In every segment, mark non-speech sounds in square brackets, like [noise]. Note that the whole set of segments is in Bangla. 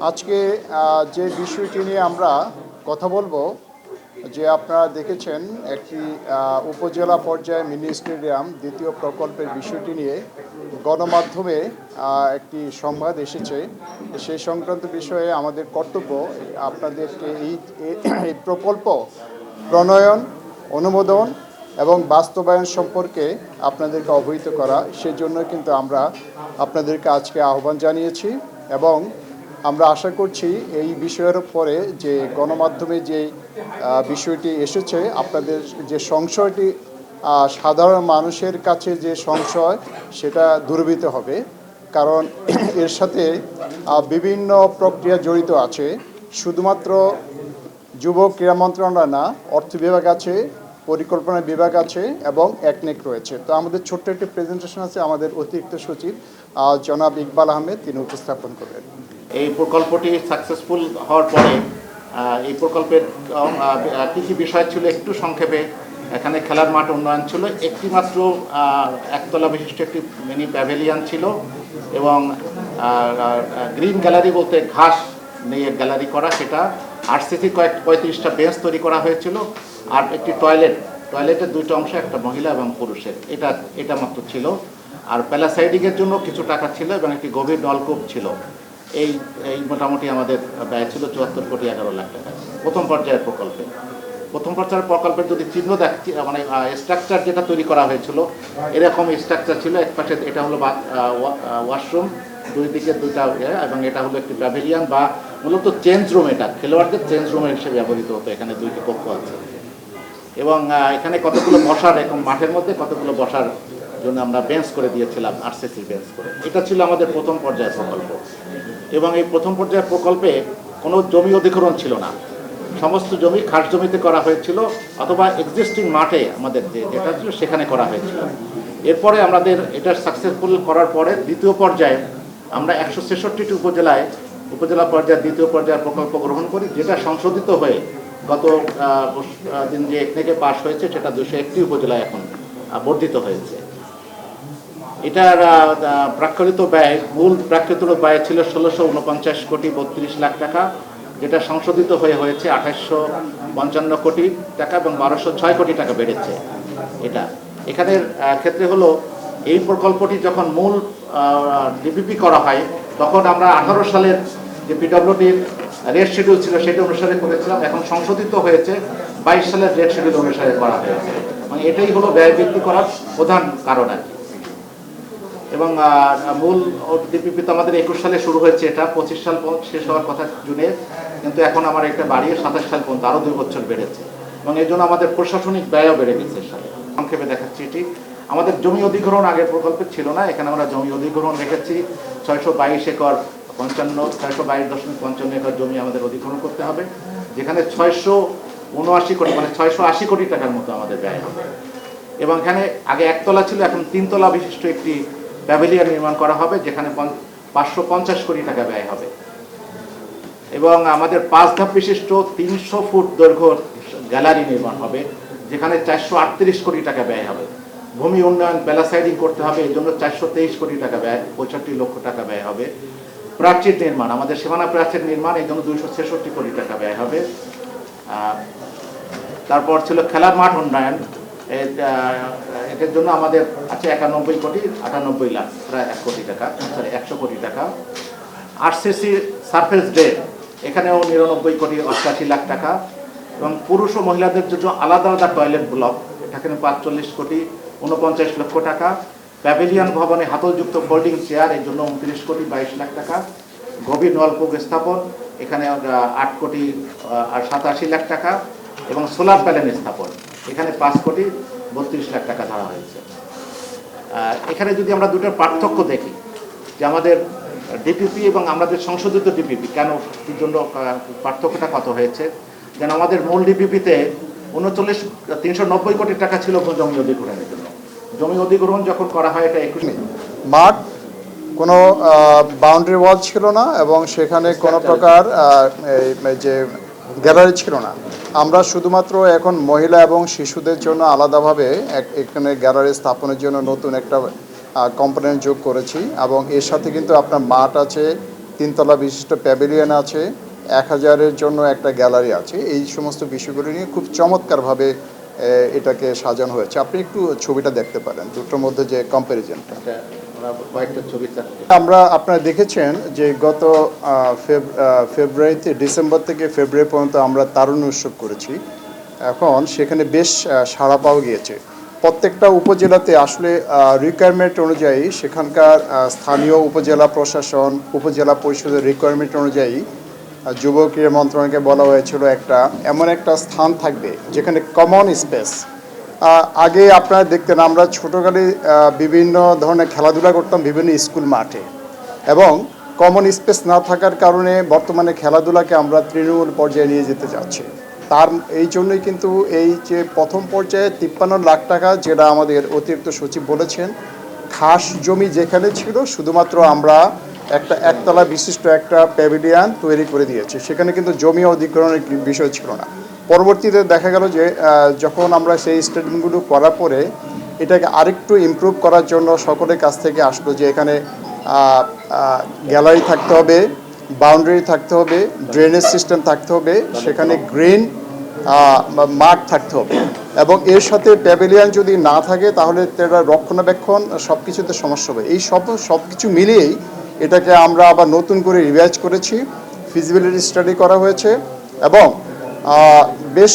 আজকে যে বিষয়টি নিয়ে আমরা কথা বলব, যে আপনারা দেখেছেন একটি উপজেলা পর্যায়ে মিনি স্টেডিয়াম, দ্বিতীয় প্রকল্পের বিষয়টি নিয়ে গণমাধ্যমে একটি সংবাদ এসেছে। সেই সংক্রান্ত বিষয়ে আমাদের কর্তব্য, আপনাদেরকে এই এই- প্রকল্প প্রণয়ন, অনুমোদন এবং বাস্তবায়ন সম্পর্কে আপনাদেরকে অবহিত করা, সেজন্য কিন্তু আমরা আপনাদেরকে আজকে আহ্বান জানিয়েছি এবং আমরা আশা করছি এই বিষয়ের পরে যে গণমাধ্যমে যে বিষয়টি এসেছে, আপনাদের যে সংশয়টি সাধারণ মানুষের কাছে যে সংশয়, সেটা দূরীভূত হবে। কারণ [clears throat] এর সাথে বিভিন্ন প্রক্রিয়া জড়িত আছে। শুধুমাত্র যুব ক্রীড়া মন্ত্রণালয় না, অর্থ বিভাগ আছে, পরিকল্পনা বিভাগ আছে এবং একনেক রয়েছে। তো আমাদের ছোট্ট একটি প্রেজেন্টেশন আছে আমাদের অতিরিক্ত সচিব জনাব ইকবাল আহমেদ, তিনি উপস্থাপন করবেন। এই প্রকল্পটি সাকসেসফুল হওয়ার পরে এই প্রকল্পের কী কী বিষয় ছিল একটু সংক্ষেপে। এখানে খেলার মাঠ উন্নয়ন ছিল। একটি মাত্র একতলা বিশিষ্ট একটি মিনি প্যাভেলিয়ান ছিল এবং গ্রিন গ্যালারি বলতে ঘাস নিয়ে গ্যালারি করা, সেটা আরসিসি কয়েক, পঁয়ত্রিশটা বেঞ্চ তৈরি করা হয়েছিল। আর একটি টয়লেট টয়লেটের দুইটা অংশ একটা মহিলা এবং পুরুষের। এটা এটা মাত্র ছিল। আর প্যালাসাইডিংয়ের জন্য কিছু টাকা ছিল এবং একটি গভীর নলকূপ ছিল। এই এই মোটামুটি আমাদের ব্যয় ছিল চুয়াত্তর কোটি এগারো লাখ টাকা। প্রথম পর্যায়ের প্রকল্পে। প্রথম পর্যায়ের প্রকল্পের যদি চিহ্ন দেখছি মানে স্ট্রাকচার যেটা তৈরি করা হয়েছিল এরকম স্ট্রাকচার ছিল। এক পাশে এটা হলো ওয়াশরুম দুই দিকে দুইটা ইয়ে, এবং এটা হলো একটি প্যাভিলিয়ান বা মূলত চেঞ্জ রুম এটা। খেলোয়াড়দের চেঞ্জ রুম হিসেবে ব্যবহৃত হতো। এখানে দুইটি কক্ষ আছে। এবং এখানে কতগুলো বসার এরকম মাঠের মধ্যে কতগুলো বসার জন্য আমরা বেঞ্চ করে দিয়েছিলাম আরসিসি বেঞ্চ করে। এটা ছিল আমাদের প্রথম পর্যায়ের প্রকল্প। এবং এই প্রথম পর্যায়ের প্রকল্পে কোনো জমি অধিগ্রহণ ছিল না। সমস্ত জমি খাস জমিতে করা হয়েছিল অথবা এক্সিস্টিং মাঠে আমাদের যে যেটা ছিল সেখানে করা হয়েছিল। এরপরে আমাদের এটা সাকসেসফুল করার পরে দ্বিতীয় পর্যায়ে আমরা একশো ছেষট্টিটি উপজেলায়, উপজেলা পর্যায়ের দ্বিতীয় পর্যায়ের প্রকল্প গ্রহণ করি, যেটা সংশোধিত হয়ে গত দিন যে একনেকে পাশ হয়েছে, সেটা দুশো একটি উপজেলায় এখন বর্ধিত হয়েছে। এটার প্রাক্ষরিত ব্যয়, মূল প্রাকৃত ব্যয় ছিল ষোলোশো উনপঞ্চাশ কোটি বত্রিশ লাখ টাকা, যেটা সংশোধিত হয়ে হয়েছে আঠাশশো পঞ্চান্ন কোটি টাকা এবং বারোশো ছয় কোটি টাকা বেড়েছে এটা। এখানের ক্ষেত্রে হলো, এই প্রকল্পটি যখন মূল ডিপিপি করা হয়, তখন আমরা আঠারো সালের যে পিডব্লিউডির রেড শিডিউল ছিল সেটা অনুসারে করেছিলাম, এখন সংশোধিত হয়েছে, বাইশ সালের রেড শিডিউল অনুসারে করা হয়েছে। মানে এটাই হলো ব্যয় বৃদ্ধি করার প্রধান কারণ আর কি। এবং মূল ডিপিপি তো আমাদের একুশ সালে শুরু হয়েছে এটা, পঁচিশ সাল শেষ হওয়ার কথা জুনে, কিন্তু এখন আমার একটা বাড়িয়ে সাতাশ সাল পর্যন্ত, আরও দুই বছর বেড়েছে। এবং এই জন্য আমাদের প্রশাসনিক ব্যয়ও বেড়ে গেছে সাথে। সংক্ষেপে দেখাচ্ছি এটি। আমাদের জমি অধিগ্রহণ আগের প্রকল্পে ছিল না, এখানে আমরা জমি অধিগ্রহণ রেখেছি। ছয়শো বাইশ একর পঞ্চান্ন, ছয়শো বাইশ দশমিক পঞ্চান্ন একর জমি আমাদের অধিগ্রহণ করতে হবে, যেখানে ছয়শো উনআশি কোটি মানে ছয়শো আশি কোটি টাকার মতো আমাদের ব্যয় হবে। এবং এখানে আগে একতলা ছিল, এখন তিনতলা বিশিষ্ট একটি প্যাভিলিয়ন নির্মাণ করা হবে, যেখানে পাঁচশো পঞ্চাশ কোটি টাকা ব্যয় হবে। এবং আমাদের পাঁচ ধাপ বিশিষ্ট তিনশো ফুট দৈর্ঘ্য গ্যালারি নির্মাণ হবে, যেখানে চারশো আটত্রিশ কোটি টাকা ব্যয় হবে। ভূমি উন্নয়ন প্যালাসাইডিং করতে হবে, এই জন্য চারশো তেইশ কোটি টাকা ব্যয়, পঁয়ষট্টি লক্ষ টাকা ব্যয় হবে। প্রাচীর নির্মাণ, আমাদের সীমানা প্রাচীর নির্মাণ, এই জন্য দুইশো ছেষট্টি কোটি টাকা ব্যয় হবে। তারপর ছিল খেলার মাঠ উন্নয়ন এটার জন্য আমাদের আছে একানব্বই কোটি, আটানব্বই লাখ, প্রায় এক কোটি টাকা সরি একশো কোটি টাকা। আরসিসি সার্ফেস ডে এখানেও নিরানব্বই কোটি অষ্টাশি লাখ টাকা। এবং পুরুষ ও মহিলাদের জন্য আলাদা আলাদা টয়লেট ব্লক এখানে পাঁচচল্লিশ কোটি উনপঞ্চাশ লক্ষ টাকা। প্যাভিলিয়ন ভবনে হাতলযুক্ত ফোল্ডিং চেয়ারের জন্য উনত্রিশ কোটি, বাইশ লাখ টাকা। গভীর নলকূপ স্থাপন, এখানে আট কোটি আর সাতাশি লাখ টাকা। এবং সোলার প্যানেল স্থাপন। এখানে পাঁচ কোটি বত্রিশ লাখ টাকা ধরা হয়েছে। এখানে যদি আমরা দুটোর পার্থক্য দেখি যে আমাদের ডিপিপি এবং আমাদের সংশোধিত ডিপিপি কেন জন্য পার্থক্যটা কত হয়েছে? যেন আমাদের মূল ডিপিপিতে উনচল্লিশ তিনশো নব্বই কোটি টাকা ছিল জমি অধিগ্রহণের জন্য। জমি অধিগ্রহণ যখন করা হয় এটা একুশ মাঠ কোনো বাউন্ডারি ওয়াল ছিল না এবং সেখানে কোনো প্রকার যে গ্যালারি ছিল না। আমরা শুধুমাত্র এখন মহিলা এবং শিশুদের জন্য আলাদাভাবে এখানে গ্যালারি স্থাপনের জন্য নতুন একটা কম্পোনেন্ট যোগ করেছি এবং এর সাথে কিন্তু আপনার মাঠ আছে, তিনতলা বিশিষ্ট প্যাভিলিয়ন আছে, এক হাজারের জন্য একটা গ্যালারি আছে। এই সমস্ত বিষয়গুলি নিয়ে খুব চমৎকারভাবে এটাকে সাজানো হয়েছে। আপনি একটু ছবিটা দেখতে পারেন, দুটোর মধ্যে যে কম্প্যারিজনটা আমরা আপনারা দেখেছেন যে গত ফেব্রুয়ারিতে ডিসেম্বর থেকে ফেব্রুয়ারি পর্যন্ত আমরা তারুণ্য উৎসব করেছি। এখন সেখানে বেশ সাড়া পাওয়া গিয়েছে। প্রত্যেকটা উপজেলাতে আসলে রিকোয়ারমেন্ট অনুযায়ী সেখানকার স্থানীয় উপজেলা প্রশাসন, উপজেলা পরিষদের রিকোয়ারমেন্ট অনুযায়ী যুব ক্রীড়া মন্ত্রণালয়কে বলা হয়েছিল একটা, এমন একটা স্থান থাকবে যেখানে কমন স্পেস আগে আপনারা দেখতেন, আমরা ছোটোকালে বিভিন্ন ধরনের খেলাধুলা করতাম বিভিন্ন স্কুল মাঠে। এবং কমন স্পেস না থাকার কারণে বর্তমানে খেলাধুলাকে আমরা তৃণমূল পর্যায়ে নিয়ে যেতে চাচ্ছি তার, এই জন্যই কিন্তু এই যে প্রথম পর্যায়ে তিপ্পান্ন লাখ টাকা, যেটা আমাদের অতিরিক্ত সচিব বলেছেন, খাস জমি যেখানে ছিল, শুধুমাত্র আমরা একটা একতলা বিশিষ্ট একটা প্যাভিলিয়ান তৈরি করে দিয়েছি। সেখানে কিন্তু জমি অধিগ্রহণের বিষয় ছিল না। পরবর্তীতে দেখা গেল যে যখন আমরা সেই স্টেডিয়ামগুলো করার পরে এটাকে আরেকটু ইমপ্রুভ করার জন্য সকলের কাছ থেকে আসলো যে এখানে গ্যালারি থাকতে হবে বাউন্ডারি থাকতে হবে ড্রেনেজ সিস্টেম থাকতে হবে, সেখানে গ্রিন মাঠ থাকতে হবে। এবং এর সাথে প্যাভিলিয়ান যদি না থাকে, তাহলে তারা রক্ষণাবেক্ষণ সব কিছুতে সমস্যা হবে। এই সব সব কিছু মিলিয়েই এটাকে আমরা আবার নতুন করে রিভাইজ করেছি। ফিজিবিলিটি স্টাডি করা হয়েছে এবং বেশ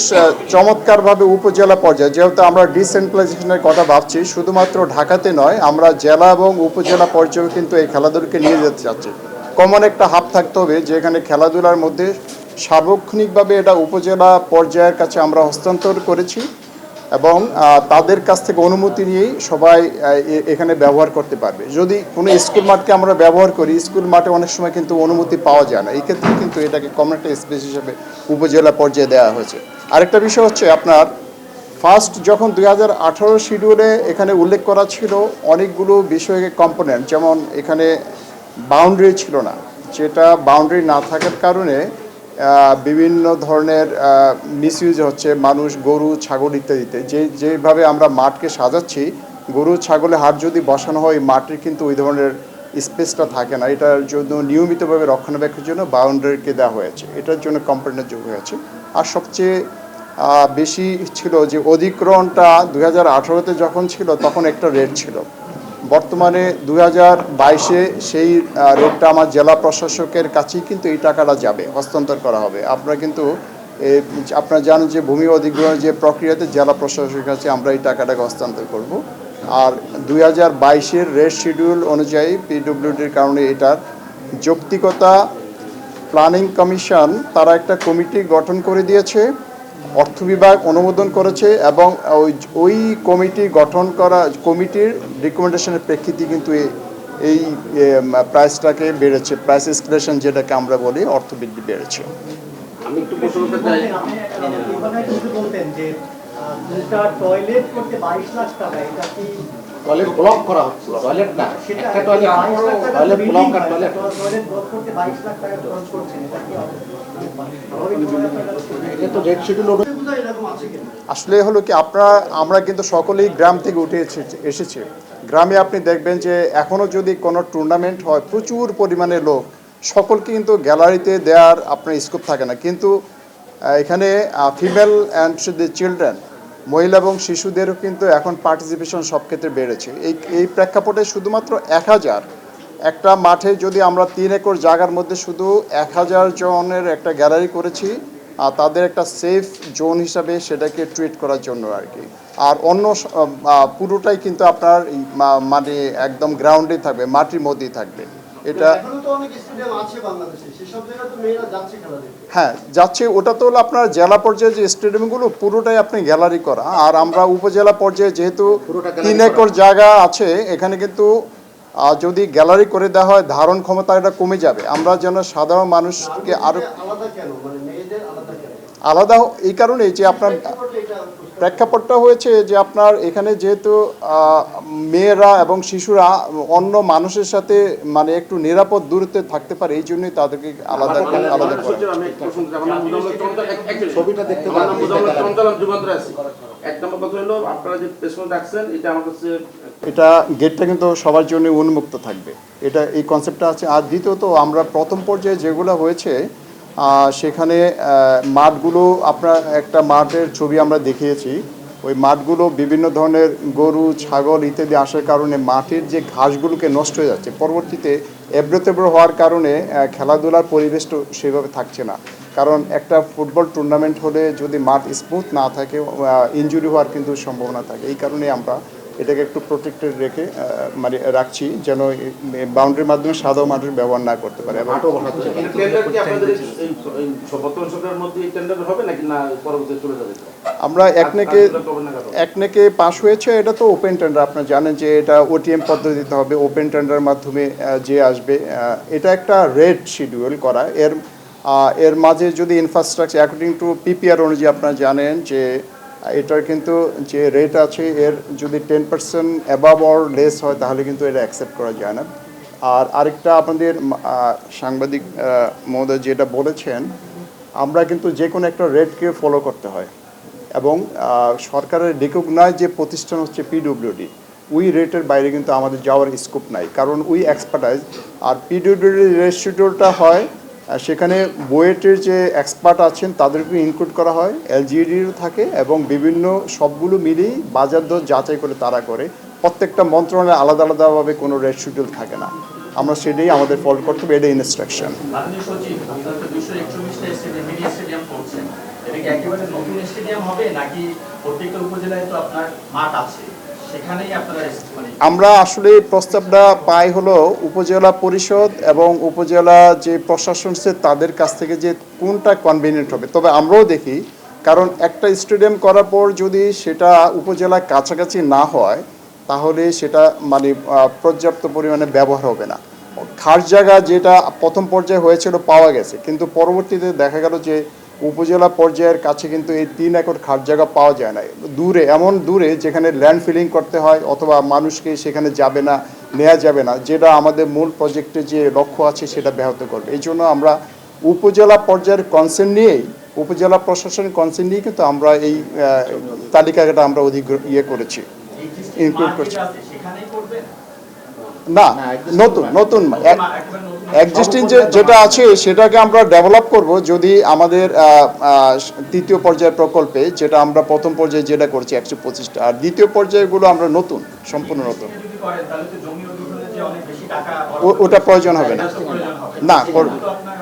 চমৎকারভাবে উপজেলা পর্যায়ে, যেহেতু আমরা ডিসেন্ট্রালাইজেশনের কথা ভাবছি, শুধুমাত্র ঢাকাতে নয়, আমরা জেলা এবং উপজেলা পর্যায়েও কিন্তু এই খেলাধুলাকে নিয়ে যেতে চাচ্ছি। কমন একটা হাব থাকতে হবে, যেখানে খেলাধুলার মধ্যে সার্বক্ষণিকভাবে এটা উপজেলা পর্যায়ের কাছে আমরা হস্তান্তর করেছি। এবং তাদের কাছ থেকে অনুমতি নিয়েই সবাই এখানে ব্যবহার করতে পারবে। যদি কোনো স্কুল মাঠকে আমরা ব্যবহার করি, স্কুল মাঠে অনেক সময় কিন্তু অনুমতি পাওয়া যায় না। এই ক্ষেত্রে কিন্তু এটাকে কমন একটা স্পেস হিসেবে উপজেলা পর্যায়ে দেওয়া হয়েছে। আরেকটা বিষয় হচ্ছে আপনার ফার্স্ট যখন দুই হাজার আঠারো শিডিউলে এখানে উল্লেখ করা ছিল, অনেকগুলো বিষয়কে কম্পোনেন্ট যেমন এখানে বাউন্ডারি ছিল না। যেটা বাউন্ডারি না থাকার কারণে বিভিন্ন ধরনের মিসইউজ হচ্ছে মানুষ গরু, ছাগল ইত্যাদিতে। যে, যেভাবে আমরা মাঠকে সাজাচ্ছি, গরু ছাগলের হাট যদি বসানো হয় মাঠের কিন্তু ওই ধরনের স্পেসটা থাকে না। এটার জন্য নিয়মিতভাবে রক্ষণাবেক্ষণের জন্য বাউন্ডারিকে দেওয়া হয়েছে। এটার জন্য কম্পোনেন্ট যোগ হয়েছে। আর সবচেয়ে বেশি ছিল যে অধিগ্রহণটা দু হাজার যখন ছিল, তখন একটা রেট ছিল। বর্তমানে দু হাজার বাইশে সেই রেটটা আমার জেলা প্রশাসকের কাছেই কিন্তু এই টাকাটা যাবে, হস্তান্তর করা হবে। আপনারা কিন্তু আপনারা জানেন যে ভূমি অধিগ্রহণের যে প্রক্রিয়াতে জেলা প্রশাসকের কাছে আমরা এই টাকাটাকে হস্তান্তর করব। আর দুই হাজার বাইশের রেড শিডিউল অনুযায়ী পিডব্লিউডির কারণে এটার যৌক্তিকতা, প্ল্যানিং কমিশন, তারা একটা কমিটি গঠন করে দিয়েছে। অর্থ বিভাগ অনুমোদন করেছে এবং ওই ওই কমিটি গঠন করা কমিটির রিকমেন্ডেশনের প্রেক্ষিতে কিন্তু এই- এই প্রাইসটাকে বেড়েছে প্রাইস এসকেলেশন যেটাকে আমরা বলি অর্থবৃদ্ধি বেড়েছে। আমি একটু প্রশ্ন করতে চাই। আপনি বলতেন যে টয়লেট করতে বাইশ লাখ টাকা এটা কি টয়লেট ব্লক করা হচ্ছিল টয়লেট না একটা টয়লেট টয়লেট ব্লক আর টয়লেট? আসলে হলো কি আপনারা আমরা কিন্তু সকলেই গ্রাম থেকে উঠে এসেছি- এসেছি। গ্রামে আপনি দেখবেন যে এখনও যদি কোনো টুর্নামেন্ট হয় প্রচুর পরিমাণে লোক সকলকে কিন্তু গ্যালারিতে দেওয়ার আপনার স্কোপ থাকে না। কিন্তু এখানে ফিমেল অ্যান্ড দ্য চিলড্রেন মহিলা এবং শিশুদেরও কিন্তু এখন পার্টিসিপেশন সব ক্ষেত্রে বেড়েছে। এই এই প্রেক্ষাপটে শুধুমাত্র এক হাজার, একটা মাঠে যদি আমরা তিন একর জায়গার মধ্যে শুধু এক হাজার জনের একটা গ্যালারি করেছি, আর তাদের একটা সেফ জোন হিসাবে সেটাকে ট্রিট করার জন্য আর কি। আর অন্য পুরোটাই কিন্তু আপনার মানে একদম গ্রাউন্ডে থাকবে, মাটির মধ্যেই থাকবে। এটা এখনও তো অনেক স্টেডিয়াম আছে বাংলাদেশে সেসব জায়গায় তো মেয়েরা যাচ্ছে খেলা দেখতে হ্যাঁ যাচ্ছে ওটা তো হলো আপনার জেলা পর্যায়ে যে স্টেডিয়ামগুলো পুরোটাই আপনি গ্যালারি করা। আর আমরা উপজেলা পর্যায়ে যেহেতু তিন করা। একর জায়গা আছে এখানে কিন্তু যদি গ্যালারি করে দেওয়া হয় ধারণ ক্ষমতাটা কমে যাবে। আমরা যেন সাধারণ মানুষকে আরও আলাদা কেন? মানে মেয়েদের আলাদা কেন? আলাদা এই কারণেই যে আপনার এটা প্রেক্ষাপটটা হয়েছে যে আপনার এখানে যেহেতু মেয়েরা এবং শিশুরা অন্য মানুষের সাথে মানে একটু নিরাপদ দূরত্বে থাকতে পারে এই জন্যই তাদেরকে আলাদা আলাদা এটা গেটটা কিন্তু সবার জন্য উন্মুক্ত থাকবে। এটা এই কনসেপ্টটা আছে। আর দ্বিতীয়ত আমরা প্রথম পর্যায়ে যেগুলো হয়েছে সেখানে মাঠগুলো আপনার একটা মাঠের ছবি আমরা দেখিয়েছি। ওই মাঠগুলো বিভিন্ন ধরনের গরু, ছাগল ইত্যাদি আসার কারণে মাটির যে ঘাসগুলোকে নষ্ট হয়ে যাচ্ছে, পরবর্তীতে এবড়োতেবড়ো হওয়ার কারণে খেলাধুলার পরিবেশটা সেভাবে থাকছে না। কারণ একটা ফুটবল টুর্নামেন্ট হলে যদি মাঠ স্মুথ না থাকে ইনজুরি হওয়ার কিন্তু সম্ভাবনা থাকে। এই কারণে আমরা এটাকে একটু প্রোটেক্টেড রেখে মানে রাখছি যেন বাউন্ডারির মাধ্যমে সাদা মানুষ ব্যবহার না করতে পারে। এবং মাঠও বসাচ্ছে এই টেন্ডার কি আপনাদের এই এই বর্তমান সরকারের মধ্যে এই টেন্ডার হবে নাকি না পরবর্তীতে চলে যাবে? আমরা একনেকে একনেকে পাস হয়েছে এটা তো ওপেন টেন্ডার আপনারা জানেন যে এটা ওটিএম পদ্ধতিতে হবে ওপেন টেন্ডারের মাধ্যমে যে আসবে এটা একটা রেড শিডিউল করা। এর এর মাঝে যদি ইনফ্রাস্ট্রাকচার অ্যাকর্ডিং টু পিপিআর অনুযায়ী আপনারা জানেন যে এটার কিন্তু যে রেট আছে, এর যদি ten percent above or less হয়, তাহলে কিন্তু এটা অ্যাকসেপ্ট করা যায় না। আর আরেকটা আপনাদের সাংবাদিক মহোদয় যেটা বলেছেন, আমরা কিন্তু যে কোনো একটা রেটকে ফলো করতে হয়। এবং সরকারের রিকগনাইজ যে প্রতিষ্ঠান হচ্ছে পিডব্লিউডি ওই রেটের বাইরে কিন্তু আমাদের যাওয়ার স্কোপ নাই। কারণ ওই এক্সপার্টাইজ আর পিডব্লিউডি রেট হয় সেখানে বুয়েটের যে এক্সপার্ট আছেন, তাদেরকে ইনক্লুড করা হয় এলজিডিরও থাকে এবং বিভিন্ন সবগুলো মিলিয়ে বাজার দর যাচাই করে তারা করে। প্রত্যেকটা মন্ত্রণালয়ে আলাদা আলাদাভাবে কোনো রেড শিডিউল থাকে না। আমরা সেটাই আমাদের ফলো করতে হবে এটা ইনস্ট্রাকশন একেবারে নতুন স্টেডিয়াম হবে নাকি প্রত্যেকটা উপজেলায় তো আপনার মাঠ আছে? আমরা আসলে প্রস্তাবটা পাই হলো উপজেলা পরিষদ এবং উপজেলা যে প্রশাসন আছে তাদের কাছ থেকে যে কোনটা কনভিনিয়েন্ট হবে। তবে আমরাও দেখি, কারণ একটা স্টেডিয়াম করার পর যদি সেটা উপজেলার কাছাকাছি না হয়, তাহলে সেটা মানে পর্যাপ্ত পরিমাণে ব্যবহার হবে না। খাস জায়গা যেটা প্রথম পর্যায়ে হয়েছিল পাওয়া গেছে, কিন্তু পরবর্তীতে দেখা গেল যে উপজেলা পর্যায়ের কাছে কিন্তু এই তিন একর খাট জায়গা পাওয়া যায় না দূরে এমন দূরে যেখানে ল্যান্ড ফিলিং করতে হয় অথবা মানুষকে সেখানে যাবে না নেওয়া যাবে না যেটা আমাদের মূল প্রজেক্টে যে লক্ষ্য আছে সেটা ব্যাহত করবে। এই জন্য আমরা উপজেলা পর্যায়ের কনসেন্ট নিয়েই উপজেলা প্রশাসনের কনসেন্ট নিয়ে কিন্তু আমরা এই তালিকাটা আমরা অধিক ইয়ে করেছি। মাঠ করছে। যেটা আছে সেখানেই করবেন না নতুন নতুন এক্সিস্টিং যে যেটা আছে সেটাকে আমরা ডেভেলপ করব যদি আমাদের আহ, আহ, তৃতীয় পর্যায়ের প্রকল্পে যেটা আমরা প্রথম পর্যায়ে যেটা করছি একশো পঁচিশটা। আর দ্বিতীয় পর্যায়গুলো আমরা নতুন সম্পূর্ণ নতুন। যদি করেন তাহলে তো জমি অধিগ্রহণের যে অনেক বেশি টাকা ও- ওটা প্রয়োজন হবে না। না করব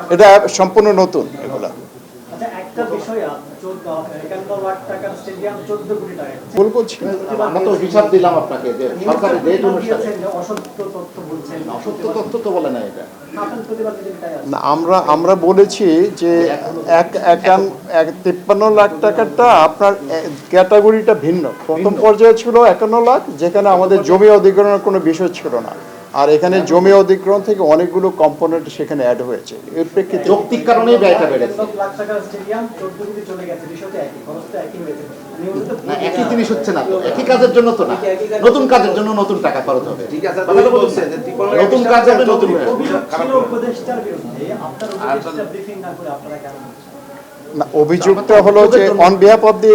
এটা সম্পূর্ণ নতুন এগুলা। ভুল বলছি আমরা তো হিসাব দিলাম আপনাকে যে সরকারি রেট অনুসারে অসত্য তথ্য বলছেন। অসত্য তথ্য তো বলে না এটা। আপনার প্রতিবাদ যেটাই আছে। না আমরা আমরা বলেছি যে এক একান এক তিপ্পান্ন লাখ টাকাটা আপনার ক্যাটাগরিটা ভিন্ন। প্রথম পর্যায়ে ছিল একান্ন লাখ যেখানে আমাদের জমি অধিগ্রহণের কোনো বিষয় ছিল না। আর এখানে জমি অধিগ্রহণ থেকে অনেকগুলো কম্পোনেন্ট সেখানে অ্যাড হয়েছে। এর প্রেক্ষিতে যৌক্তিক কারণেই ব্যয়টা বেড়েছে। না একই জিনিস হচ্ছে না তো একই কাজের জন্য তো না। নতুন কাজের জন্য নতুন টাকা খরচ হবে। ঠিক আছে নতুন কাজ হবে নতুন উপদেষ্টার বিরুদ্ধে। আপনার উপদেষ্টা ব্রিফিং না করে আপনারা কেন অভিযোগটা হলো যে অন বিহাফ অফ দি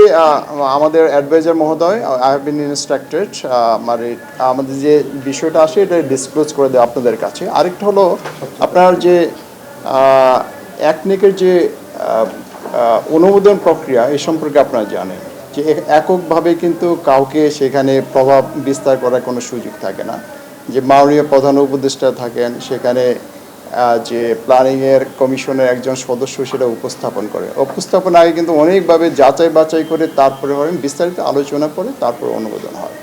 আমাদের অ্যাডভাইজার মহোদয় আই হ্যাভ বিন ইনস্ট্রাক্টেড মানে আমাদের যে বিষয়টা আসে এটা ডিসক্লোজ করে দেয় আপনাদের কাছে। আরেকটা হলো আপনার যে একনেকের যে অনুমোদন প্রক্রিয়া এ সম্পর্কে আপনারা জানেন যে এককভাবে কিন্তু কাউকে সেখানে প্রভাব বিস্তার করার কোনো সুযোগ থাকে না। যে মাননীয় প্রধান উপদেষ্টা থাকেন সেখানে যে প্ল্যানিংয়ের কমিশনের একজন সদস্য সেটা উপস্থাপন করে। উপস্থাপন আগে কিন্তু অনেকভাবে যাচাই বাছাই করে তারপরে হয় বিস্তারিত আলোচনা করে তারপর অনুমোদন হয়।